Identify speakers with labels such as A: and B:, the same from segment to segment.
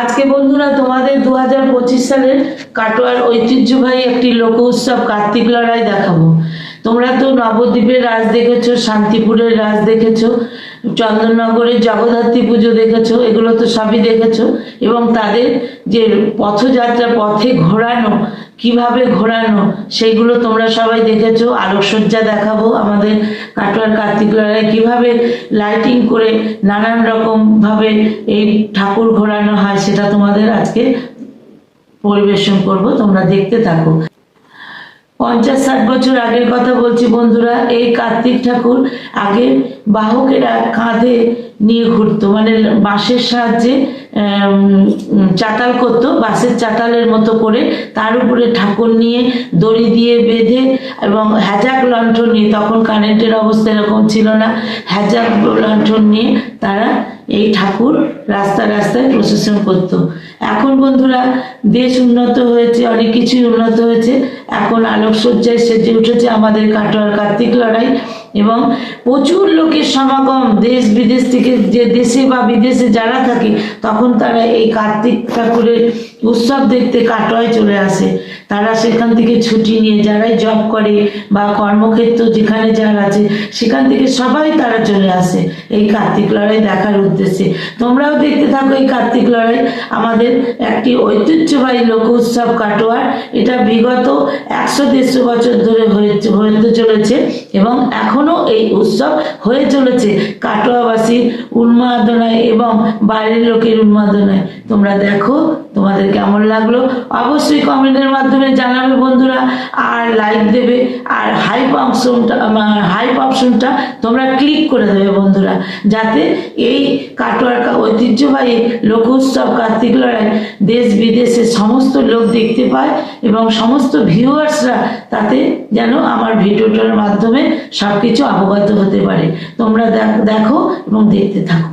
A: আজকে বন্ধুরা তোমাদের দু হাজার পঁচিশ সালের কাটোয়ার ঐতিহ্যবাহী একটি লোক উৎসব কার্তিক লড়াই দেখাবো। তোমরা তো নবদ্বীপের রাজ দেখেছ, শান্তিপুরের রাজ দেখেছ, চন্দননগরের জগদ্ধাত্রী পুজো দেখেছ, এগুলো তো সবই দেখেছ। এবং তাদের যে পথযাত্রা পথে ঘোরানো কীভাবে ঘোরানো সেইগুলো তোমরা সবাই দেখেছ। আলোকসজ্জা দেখাবো আমাদের কাটোয়ার কার্তিক কীভাবে লাইটিং করে নানান রকম ভাবে এই ঠাকুর ঘোরানো হয় সেটা তোমাদের আজকে পরিবেশন করব। তোমরা দেখতে থাকো। পঞ্চাশ ষাট বছর আগের কথা বলছি বন্ধুরা, এই কার্তিক ঠাকুর আগে বাহকেরা কাঁধে নিয়ে ঘুরতো মানে বাঁশের সাহায্যে চাতাল করতো, বাঁশের চাতালের মতো করে তার উপরে ঠাকুর নিয়ে দড়ি দিয়ে বেঁধে এবং হ্যাজাক লণ্ঠন নিয়ে, তখন কারেন্টের অবস্থা এরকম ছিল না হ্যাজাক লণ্ঠন নিয়ে তারা এই ঠাকুর রাস্তা রাস্তায় প্রশাসন করতো। এখন বন্ধুরা, দেশ উন্নত হয়েছে, অনেক কিছুই উন্নত হয়েছে, এখন আলোকসজ্জায় সেজে উঠেছে আমাদের কাটোয়ার কার্তিক লড়াই। এবং প্রচুর লোকের সমাগম দেশ বিদেশ থেকে যে দেশে বা বিদেশে যারা থাকে, তখন তারা এই কার্তিক ঠাকুরের উৎসব দেখতে কাটোয়ায় চলে আসে। তারা সেখান থেকে ছুটি নিয়ে যারাই জব করে বা কর্মক্ষেত্র যেখানে যারা আছে, সেখান থেকে সবাই তারা চলে আসে এই কার্তিক লড়াই দেখার উদ্দেশ্যে। তোমরাও দেখতে থাকো এই কার্তিক লড়াই। আমাদের একটি ঐতিহ্যবাহী লোক উৎসব কাটোয়ার। এটা বিগত একশো দেড়শো বছর ধরে হয়ে চলেছে এবং এখনও এই উৎসব হয়ে চলেছে কাটোয়াবাসীর উন্মাদনায় এবং বাইরের লোকের উন্মাদনায়। তোমরা দেখো তোমাদের কেমন লাগল? অবশ্যই কমেন্টের মাধ্যমে জানাবে বন্ধুরা, আর লাইক দেবে, আর হাইপ অপশনটা হাইপ অপশনটা তোমরা ক্লিক করে দেবে বন্ধুরা, যাতে এই কাটোয়ার ঐতিহ্যবাহী লোক উৎসব, কার্তিক লড়াই দেশ বিদেশের সমস্ত লোক দেখতে পায় এবং সমস্ত ভিউয়ার্সরা তাতে যেন আমার ভিডিওটার মাধ্যমে সব কিছু অবগত হতে পারে। তোমরা দেখো এবং দেখতে থাকো।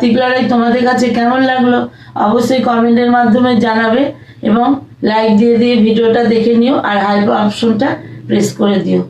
A: কার্তিক লড়াই তোমাদের কাছে কেমন লাগল অবশ্যই কমেন্টের মাধ্যমে জানাবে এবং লাইক দিয়ে দিয়ে ভিডিওটা দেখে নিও আর হাইপ অপশনটা প্রেস করে দিও।